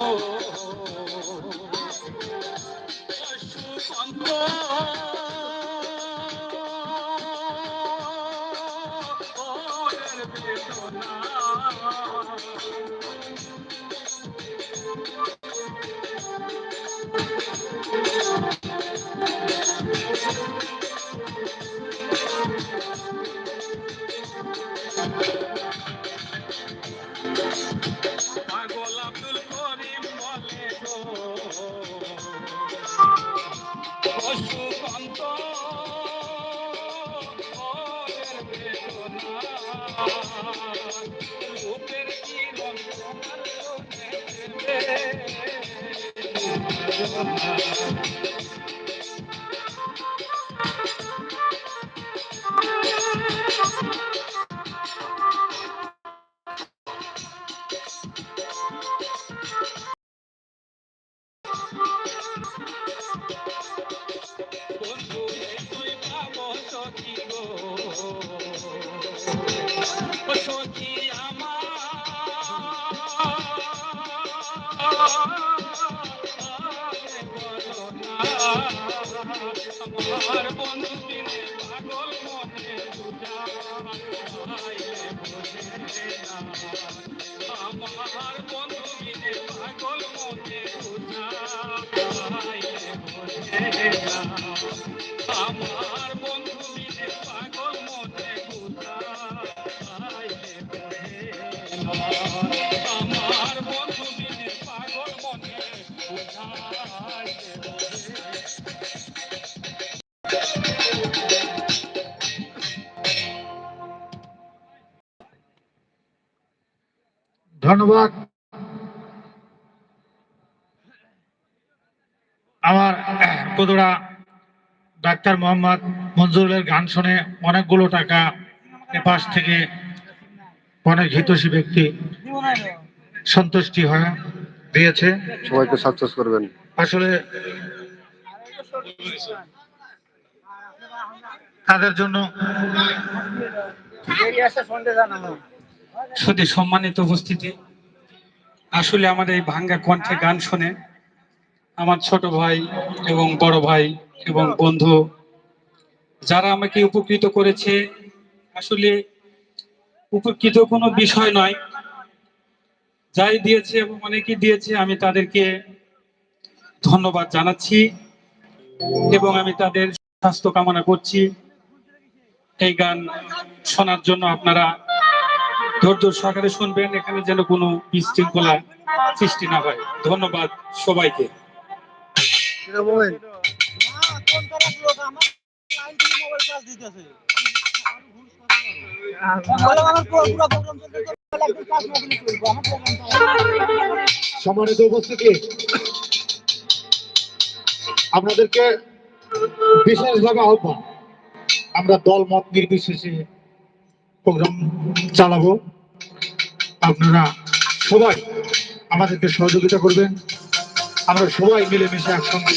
Oh. ধন্যবাদ। আমার পুদুরা doctor Mohammad মঞ্জুরুলের গান শুনে অনেকগুলো টাকা এপাশ থেকে অনেক হিতৈষী ব্যক্তি সন্তুষ্টি হয়ে দিয়েছে। সবাইকে সাকসেস করবেন। আসলে তাদের জন্য শুধু সম্মানিত উপস্থিতি। আসলে আমাদের এই ভাঙ্গা কণ্ঠে গান শুনে আমার ছোট ভাই এবং বড় ভাই এবং বন্ধু যারা আমাকে উপকৃত করেছে, আসলে উপকৃত কোনো বিষয় নয়। যাই দিয়েছে এবং অনেকে দিয়েছে, আমি তাদেরকে ধন্যবাদ জানাচ্ছি এবং আমি তাদের স্বাস্থ্য কামনা করছি। এই গান শোনার জন্য আপনারা ধৈর্য সহকারে শুনবেন, এখানে যেন কোনো বিশৃঙ্খলা সৃষ্টি না হয়। ধন্যবাদ সবাইকে। সম্মানিত উপস্থিতি, আপনাদেরকে বিশেষভাবে আহ্বান, আমরা দল মত নির্বিশেষে প্রোগ্রাম চালাবো। আপনারা সবাই আমাদেরকে সহযোগিতা করবেন। আমরা সবাই মিলেমিশে একসঙ্গে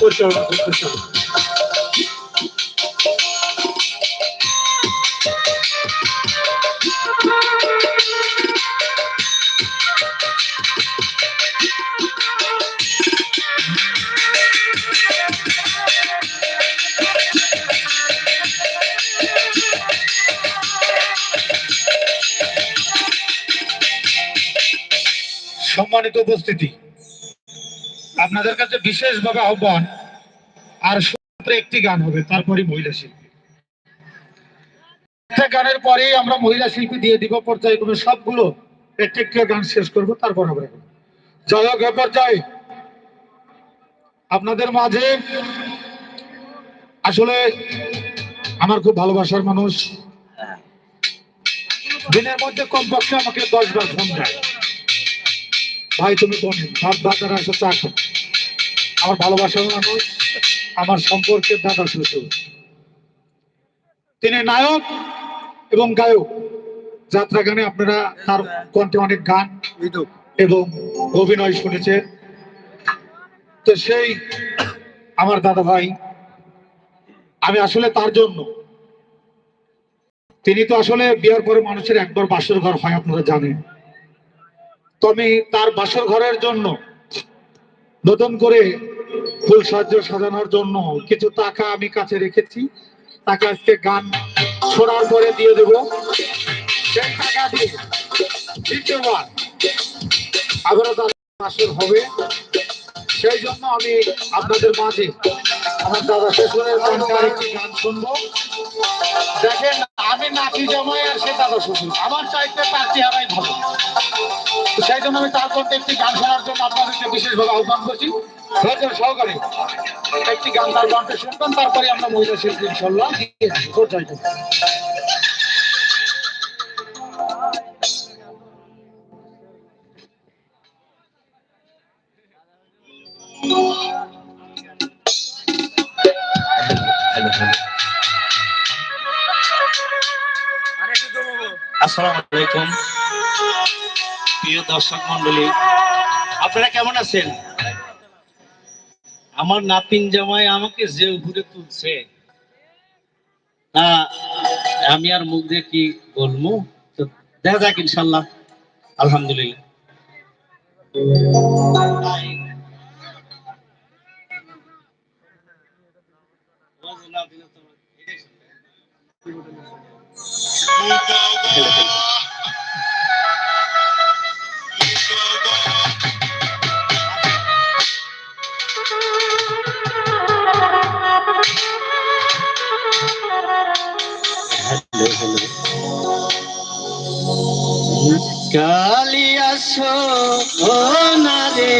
পরিচালনা করতে চাই। সম্মানিত উপস্থিতি। আপনাদের কাছে বিশেষভাবে আহ্বান আর শুধুমাত্র একটি গান হবে তারপরে মহিলা শিল্পী। একটা গানের পরেই আমরা মহিলা শিল্পী দিয়ে দিব পর্যায়ক্রমে সবগুলো একটি একটি গান শেষ করব তারপর আমরা জয় হোক পর্যায়ে। আপনাদের মাঝে আসলে আমার খুব ভালোবাসার মানুষ। দিনের মধ্যে কমপক্ষে আমাকে দশ বার ফোন দেয়। ভাই, তুমি কোন ভাত বাজারে আসো চা খাও। আমার ভালোবাসার মানুষ, আমার সম্পর্কের দাদা শ্বশুর তিনি নায়ক এবং গায়ক। যাত্রা গানে আপনারা তার কণ্ঠে অনেক গান এবং অভিনয় শুনেছেন। তো সেই আমার দাদা ভাই, আমি আসলে তার জন্য, তিনি তো আসলে বিয়ার পরে মানুষের একবার বাসর ঘর হয়, আপনারা জানেন। তো আমি তার বাসর ঘরের জন্য নতুন করে ফুল সাহায্য সাজানোর জন্য কিছু টাকা আমি কাছে রেখেছি। তাকে আজকে গান শোনার পরে দিয়ে দেবো। সেই টাকা আবারও তার বাসর হবে। সেই জন্য আমি আপনাদের মাঝে আর সে দাদা শ্বশুর। আমার চাইতে তার চেহারাই ভালো। সেই জন্য আমি তার কণ্ঠে একটি গান শোনার জন্য আপনাদেরকে বিশেষভাবে আহ্বান করছি। ধৈর্য সহকারে একটি গান তার কণ্ঠে শুনবেন, তারপরে আমরা মহিলা শিল্পী ইনশাল্লাহ প্রিয় দর্শক মন্ডলী আপনারা কেমন আছেন? আমার নাতিন জামাই আমাকে যে উপরে তুলছে। না, আমি আর মুখ দিয়ে কি বলব? তো দেখা যাক ইনশাল্লাহ। আলহামদুলিল্লাহ। কালিয়াছো ও না রে।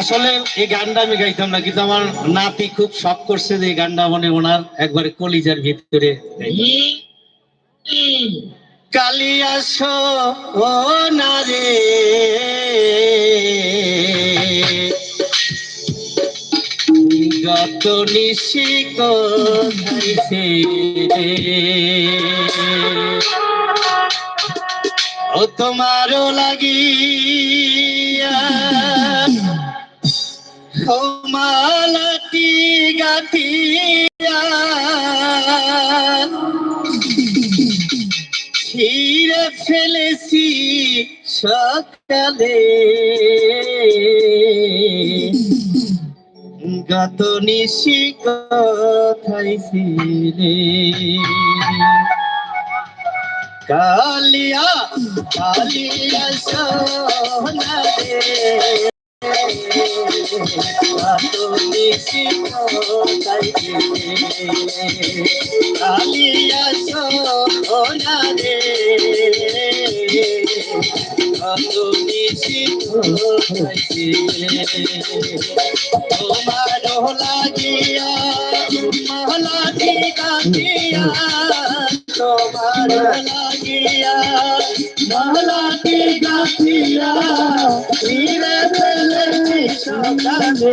আসলে এই গানটা আমি গাইতাম না, কিন্তু আমার নাতি খুব শখ করছে যে এই গানটা মানে ওনার একবারে কলিজার ভিতরে না রে। গত নিশি ও তোমারও লাগিয়া ও মালাটি গাথিয়া ছিঁড়ে ফেলেছি সকালে। গত নিশি কোথায় ছিলে কালিয়া কালিয়া সোনা রে। গত নিশি কোথায় ছিলে কালিয়া সোনা রে। গত নিশি তোমার লাগিয়া মহলাটি কাটিয়া তোমার লাগিয়া মহলাটি কাটিয়া ধীরে ফেলে সকালে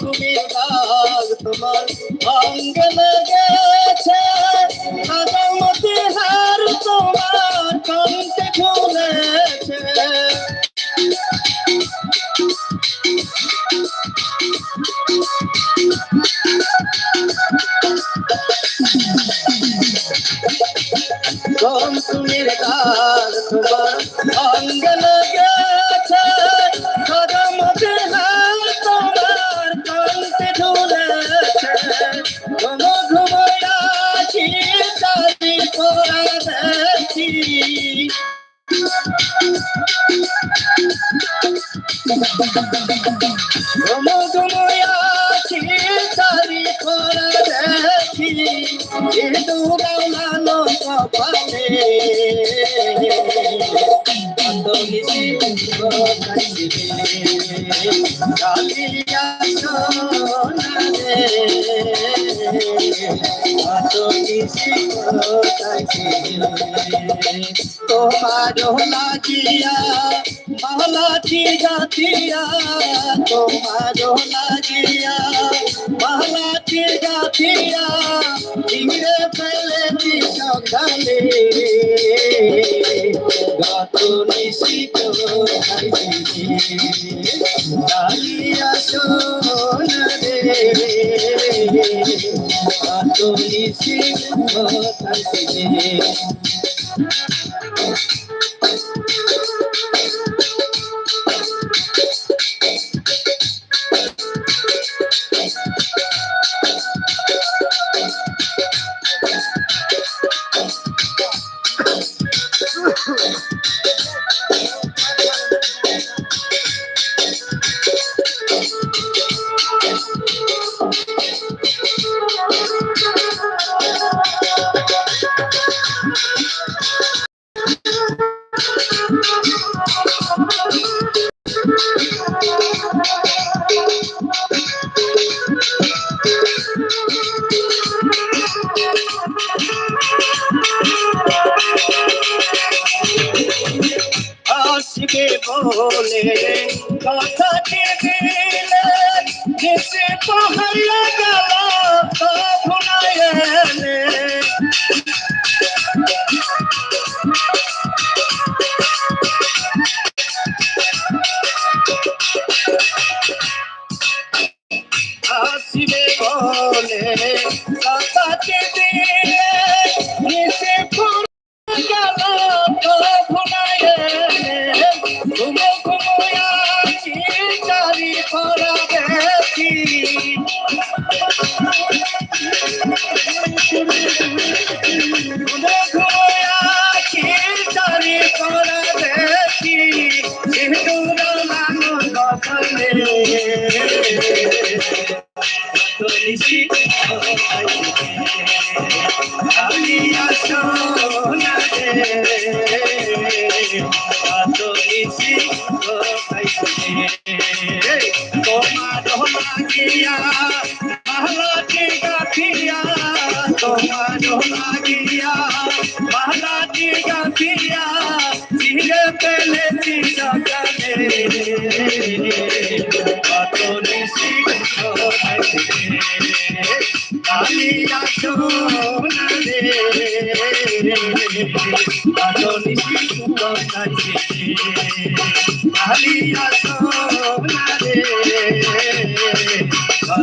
তুমি রাগ তোমার অঙ্গ লেগেছে আগামতে হার তোমার কণ্ঠে খুলেছে কম সুমির গাল তোমার অঙ্গ লেগেছে আগামতে হার তোমার কণ্ঠে ঝুলেছে। ঘুম ঘুমায়াছি তারি পড়া দেখি ঘুম ঘুমায়াছি তারি পড়া দেখি কিন্তু গাউলানো কপালে তোমার লাগিয়া মালাটি গাথিয়া তোমার লাগিয়া মালাটি গাথিয়া ইংরে ফেলেছি সকালে। গত নিশিত ডালিয়া সোনা রে। গত নিশিত আসবে লাগিয়া মাহলাটি গাথিয়া তোমার লাগিয়া মাহলাটি গাথিয়া ধীরে পেলেছি সকালে কত নিশি কালিয়া সোনা রে কত নিশি কালিয়া সোনা